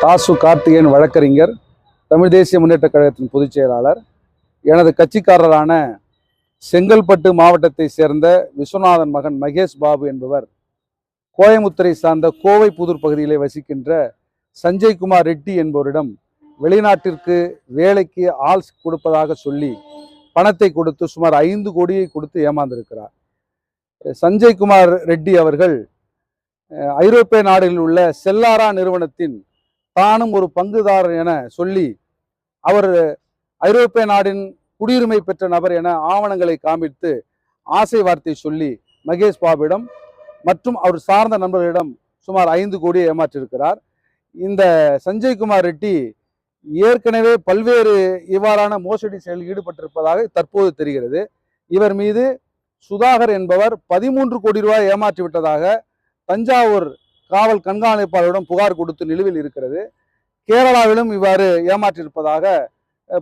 தாசு கார்த்திகேயன் வழக்கறிஞர் தமிழ் தேசிய முன்னேற்றக் கழகத்தின் பொதுச் செயலாளர் எனது கட்சிக்காரரான செங்கல்பட்டு மாவட்டத்தை சேர்ந்த விஸ்வநாதன் மகன் மகேஷ் பாபு என்பவர் கோயமுத்தரை சார்ந்த கோவை புதூர் பகுதியிலே வசிக்கின்ற சஞ்சய்குமார் ரெட்டி என்பவரிடம் வெளிநாட்டிற்கு வேலைக்கு ஆள் கொடுப்பதாக சொல்லி பணத்தை கொடுத்து சுமார் ஐந்து கோடியை கொடுத்து ஏமாந்திருக்கிறார். சஞ்சய்குமார் ரெட்டி அவர்கள் ஐரோப்பிய நாடுகளில் உள்ள செல்லாரா நிறுவனத்தின் தானும் ஒரு பங்குதாரர் என சொல்லி அவர் ஐரோப்பிய நாடின் குடியுரிமை பெற்ற நபர் என ஆவணங்களை காமித்து ஆசை வார்த்தை சொல்லி மகேஷ் பாபிடம் மற்றும் அவர் சார்ந்த நண்பர்களிடம் சுமார் ஐந்து கோடியை ஏமாற்றியிருக்கிறார். இந்த சஞ்சய்குமார் ரெட்டி ஏற்கனவே பல்வேறு இவ்வாறான மோசடி செயலில் ஈடுபட்டிருப்பதாக தற்போது தெரிகிறது. இவர் மீது சுதாகர் என்பவர் பதிமூன்று கோடி ரூபாய் ஏமாற்றி விட்டதாக தஞ்சாவூர் காவல் கண்காணிப்பாளரிடம் புகார் கொடுத்து நிலுவையில் இருக்கிறது. கேரளாவிலும் இவ்வாறு ஏமாற்றியிருப்பதாக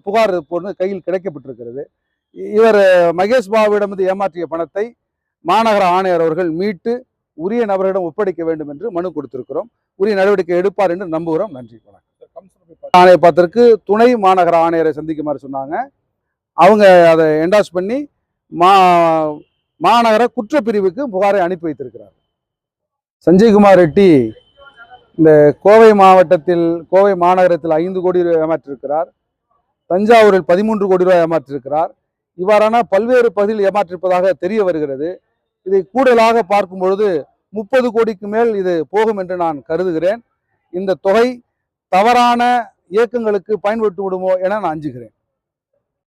புகார் பொண்ணு கையில் கிடைக்கப்பட்டிருக்கிறது. இவர் மகேஷ் பாபுவிடமிருந்து ஏமாற்றிய பணத்தை மாநகர ஆணையர் அவர்கள் மீட்டு உரிய நபரிடம் ஒப்படைக்க வேண்டும் என்று மனு கொடுத்திருக்கிறோம். உரிய நடவடிக்கை எடுப்பார் என்று நம்புகிறோம். நன்றி. வணக்கம். ஆணைய துணை மாநகர ஆணையரை சந்திக்குமாறு சொன்னாங்க. அவங்க அதை என்டாஸ் பண்ணி மா மாநகர குற்றப்பிரிவுக்கு புகாரை அனுப்பி வைத்திருக்கிறார் சஞ்சய்குமார் ரெட்டி இந்த கோவை மாவட்டத்தில் கோவை மாநகரத்தில் ஐந்து கோடி ரூபாய் ஏமாற்றிருக்கிறார். தஞ்சாவூரில் பதிமூன்று கோடி ரூபாய் ஏமாற்றிருக்கிறார். இவ்வாறான பல்வேறு பகுதியில் ஏமாற்றிருப்பதாக தெரிய வருகிறது. இதை கூடுதலாக பார்க்கும் பொழுது முப்பது கோடிக்கு மேல் இது போகும் என்று நான் கருதுகிறேன். இந்த தொகை தவறான இயக்கங்களுக்கு பயன்பட்டு விடுமோ என நான் அஞ்சுகிறேன்.